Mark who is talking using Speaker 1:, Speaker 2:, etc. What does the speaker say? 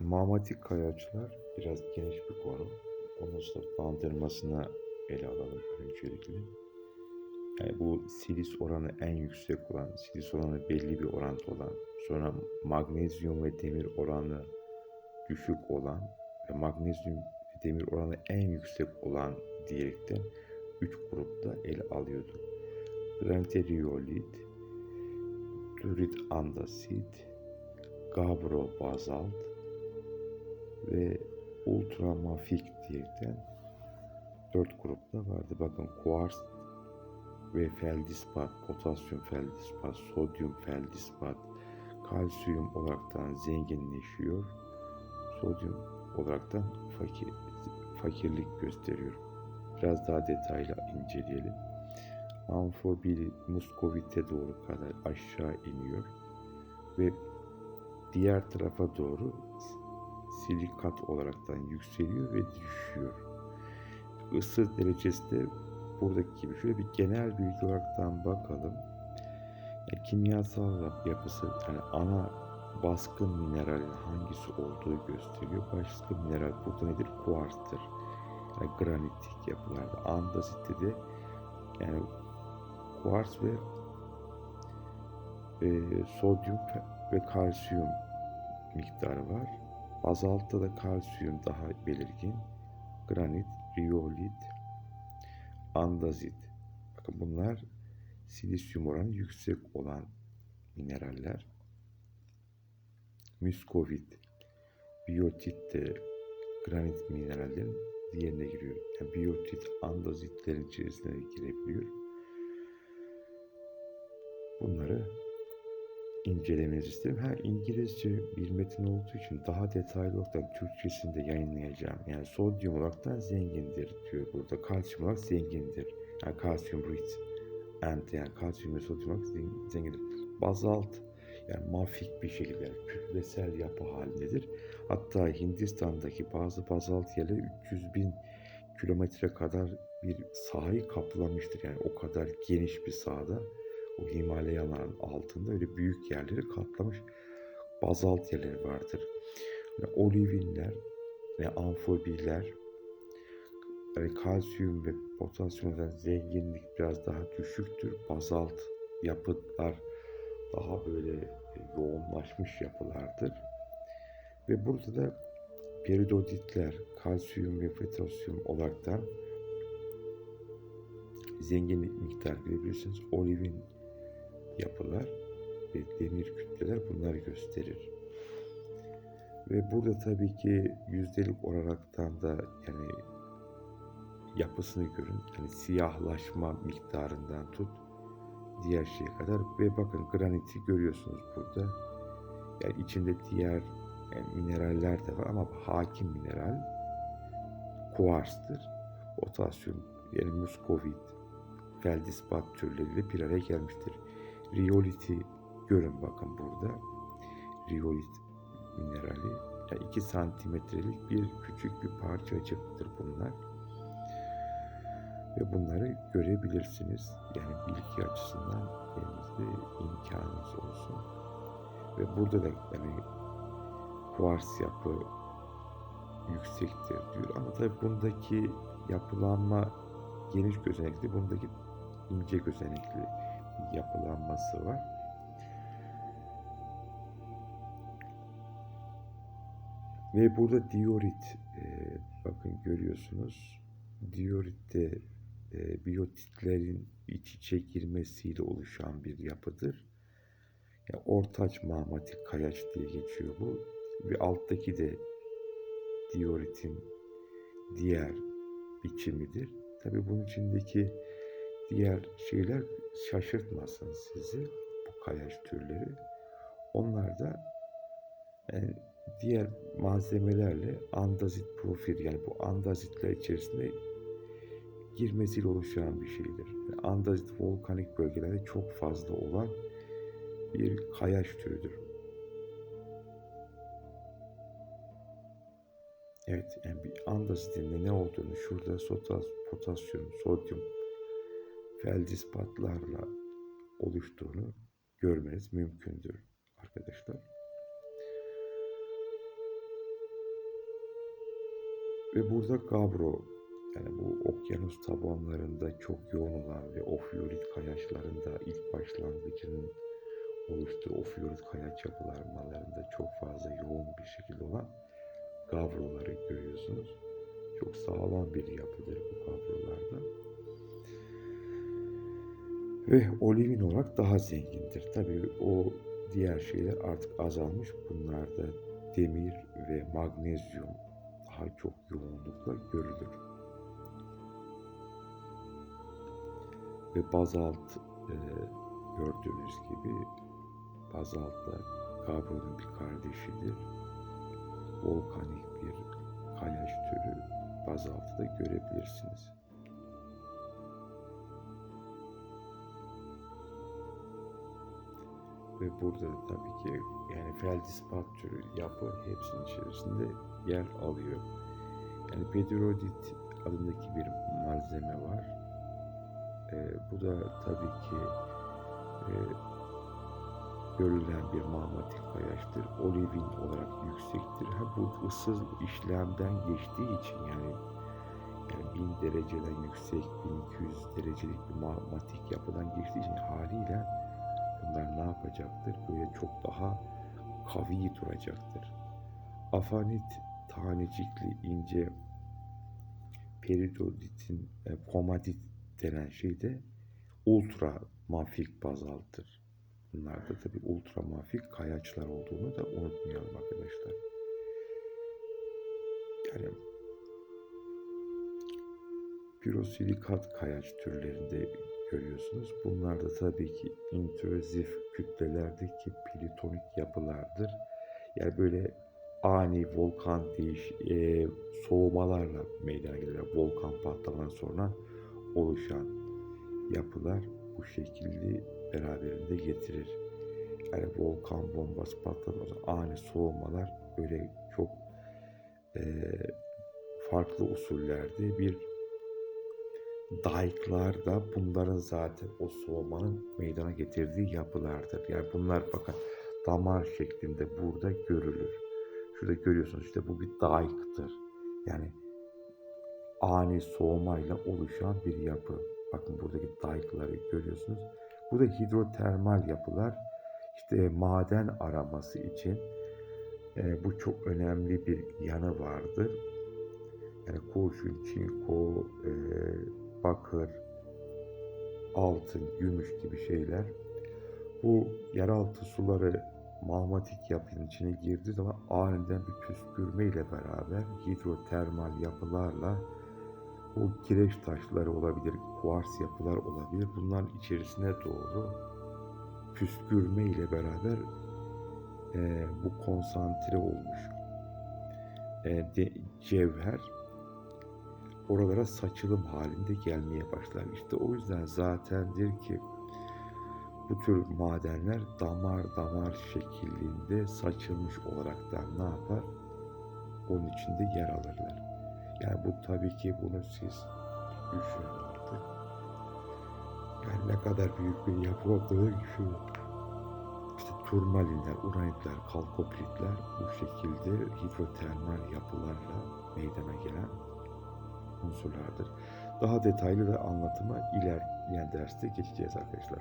Speaker 1: Mamatik kayaçlar biraz geniş bir konu. Onun sınıflandırmasına ele alalım öncelikle. Yani bu silis oranı en yüksek olan, silis oranı belli bir orantı olan, sonra magnezyum ve demir oranı düşük olan ve magnezyum ve demir oranı en yüksek olan diyerekten üç grupta ele alıyordu. Graniteriolit, durit andasit, gabro bazalt ve ultramafik diyerekten dört grupta vardı. Bakın kuars ve feldispat, potasyum feldispat, sodyum feldispat, kalsiyum olaraktan zenginleşiyor. Sodyum olaraktan fakir, fakirlik gösteriyor. Biraz daha detaylı inceleyelim. Amfobil muskovite doğru kadar aşağı iniyor ve diğer tarafa doğru silikat olaraktan yükseliyor ve düşüyor. Isı derecesi de buradaki gibi. Şöyle bir genel bilgi olaraktan bakalım. Yani kimyasal yapısı yani ana baskın mineralin hangisi olduğu gösteriyor. Başka mineral burada nedir? Kuarstır. Yani granitik yapılarda. Andesitte de yani kuars ve e, sodyum ve kalsiyum miktarı var. Bazaltta da kalsiyum daha belirgin. Granit, riolit, andazit. Bakın bunlar silisyum oranı yüksek olan mineraller. Müskovit, biyotit de granit minerallerin diğerine giriyor. Yani biyotit andazitlerin içerisine girebiliyor. Bunları incelemenizi isterim. Her İngilizce bir metin olduğu için daha detaylı olarak Türkçesini de yayınlayacağım. Yani sodyum olaraktan zengindir diyor burada. Kalsiyum olarak zengindir. Yani kalsiyum rich and yani kalsiyum ve sodyum olarak zengindir. Bazalt yani mafik bir şekilde yani kütlesel yapı halindedir. Hatta Hindistan'daki bazı bazalt yerleri 300 bin kilometre kadar bir sahayı kaplamıştır. Yani o kadar geniş bir sahada o Himalayaların altında öyle büyük yerleri kaplamış bazalt yerleri vardır. Yani olivinler ve amfobiler yani kalsiyum ve potasyumdan zenginlik biraz daha düşüktür. Bazalt yapılar daha böyle yoğunlaşmış yapılardır. Ve burada da peridotitler, kalsiyum ve potasyum olarak da zenginlik miktar görebilirsiniz. Olivin yapılar ve demir kütleler bunları gösterir. Ve burada tabii ki yüzdelik olaraktan da yani yapısını görün. Yani siyahlaşma miktarından tut diğer şeye kadar ve bakın graniti görüyorsunuz burada. Yani içinde diğer yani mineraller de var ama hakim mineral kuarstır. Potasyum yani muskovit, feldispat türleriyle bir araya gelmiştir. Riyoliti görün bakın burada. Riyolit minerali. Yani 2 santimetrelik bir küçük bir parçacıktır bunlar. Ve bunları görebilirsiniz. Yani bilgi açısından elinizde imkanınız olsun. Ve burada da yani kuars yapı yüksektir diyor. Ama tabii bundaki yapılanma geniş gözenekli, bundaki ince gözenekli yapılanması var. Ve burada diorit e, bakın görüyorsunuz. Dioritte e, biyotitlerin iç içe girmesiyle oluşan bir yapıdır. Yani ortaç mağmatik kayaç diye geçiyor bu. Ve alttaki de dioritin diğer biçimidir. Tabi bunun içindeki diğer şeyler şaşırtmasın sizi bu kayaç türleri. Onlar da yani diğer malzemelerle andazit profil yani bu andazitler içerisinde girmesiyle oluşan bir şeydir. Andazit volkanik bölgelerde çok fazla olan bir kayaç türüdür. Evet, yani bir andazitinde ne olduğunu şurada sotas, potasyum, sodyum, feldispatlarla oluştuğunu görmeniz mümkündür arkadaşlar. Ve burada Gabro yani bu okyanus tabanlarında çok yoğun olan ve ofiolit kayaçlarında ilk başlangıcının oluştuğu ofiolit kayaç yapılanmalarında çok fazla yoğun bir şekilde olan gavroları görüyorsunuz. Çok sağlam bir yapıdır bu gavrolarda. Ve olivin olarak daha zengindir. Tabii o diğer şeyler artık azalmış. Bunlarda demir ve magnezyum daha çok yoğunlukla görülür. Ve bazalt e, gördüğünüz gibi bazalt da Gabro'nun bir kardeşidir. Volkanik bir kayaç türü bazaltı da görebilirsiniz. Ve burada da tabii ki yani feldispat türü yapı hepsinin içerisinde yer alıyor. Yani pedrodit adındaki bir malzeme var. Ee, bu da tabii ki e, görülen bir magmatik kayaçtır. Olivin olarak yüksektir. Ha, bu ıssız işlemden geçtiği için yani yani 1000 dereceden yüksek, 1200 derecelik bir magmatik yapıdan geçtiği için haliyle yapacaktır? Böyle çok daha kavi duracaktır. Afanit tanecikli ince peridoditin e, komadit denen şey de ultra mafik bazalttır. Bunlarda tabi ultra mafik kayaçlar olduğunu da unutmayalım arkadaşlar. Yani pirosilikat kayaç türlerinde görüyorsunuz. Bunlar da tabii ki intruzif kütlelerdeki plütonik yapılardır. Yani böyle ani volkan değiş e, soğumalarla meydana gelir. Volkan patlamadan sonra oluşan yapılar bu şekilde beraberinde getirir. Yani volkan bombası patlamaz. Ani soğumalar böyle çok e, farklı usullerde bir daiklar da bunların zaten o soğumanın meydana getirdiği yapılardır. Yani bunlar bakın damar şeklinde burada görülür. Şurada görüyorsunuz işte bu bir daiktır. Yani ani soğumayla oluşan bir yapı. Bakın buradaki daikları görüyorsunuz. Bu da hidrotermal yapılar. İşte maden araması için e, bu çok önemli bir yanı vardır. Yani kurşun, çinko, e, bakır, altın, gümüş gibi şeyler. Bu yeraltı suları magmatik yapının içine girdiği zaman aniden bir püskürme ile beraber hidrotermal yapılarla bu kireç taşları olabilir, kuars yapılar olabilir. Bunların içerisine doğru püskürme ile beraber e, bu konsantre olmuş e, de, cevher oralara saçılım halinde gelmeye başlar. İşte o yüzden zatendir ki bu tür madenler damar damar şeklinde saçılmış olaraktan ne yapar? Onun içinde yer alırlar. Yani bu tabii ki bunu siz düşünün artık. Yani ne kadar büyük bir yapı olduğunu düşünün. İşte turmalinler, uranitler, kalkoplitler bu şekilde hidrotermal yapılarla meydana gelen unsurlardır. Daha detaylı ve anlatıma ilerleyen derste geçeceğiz arkadaşlar.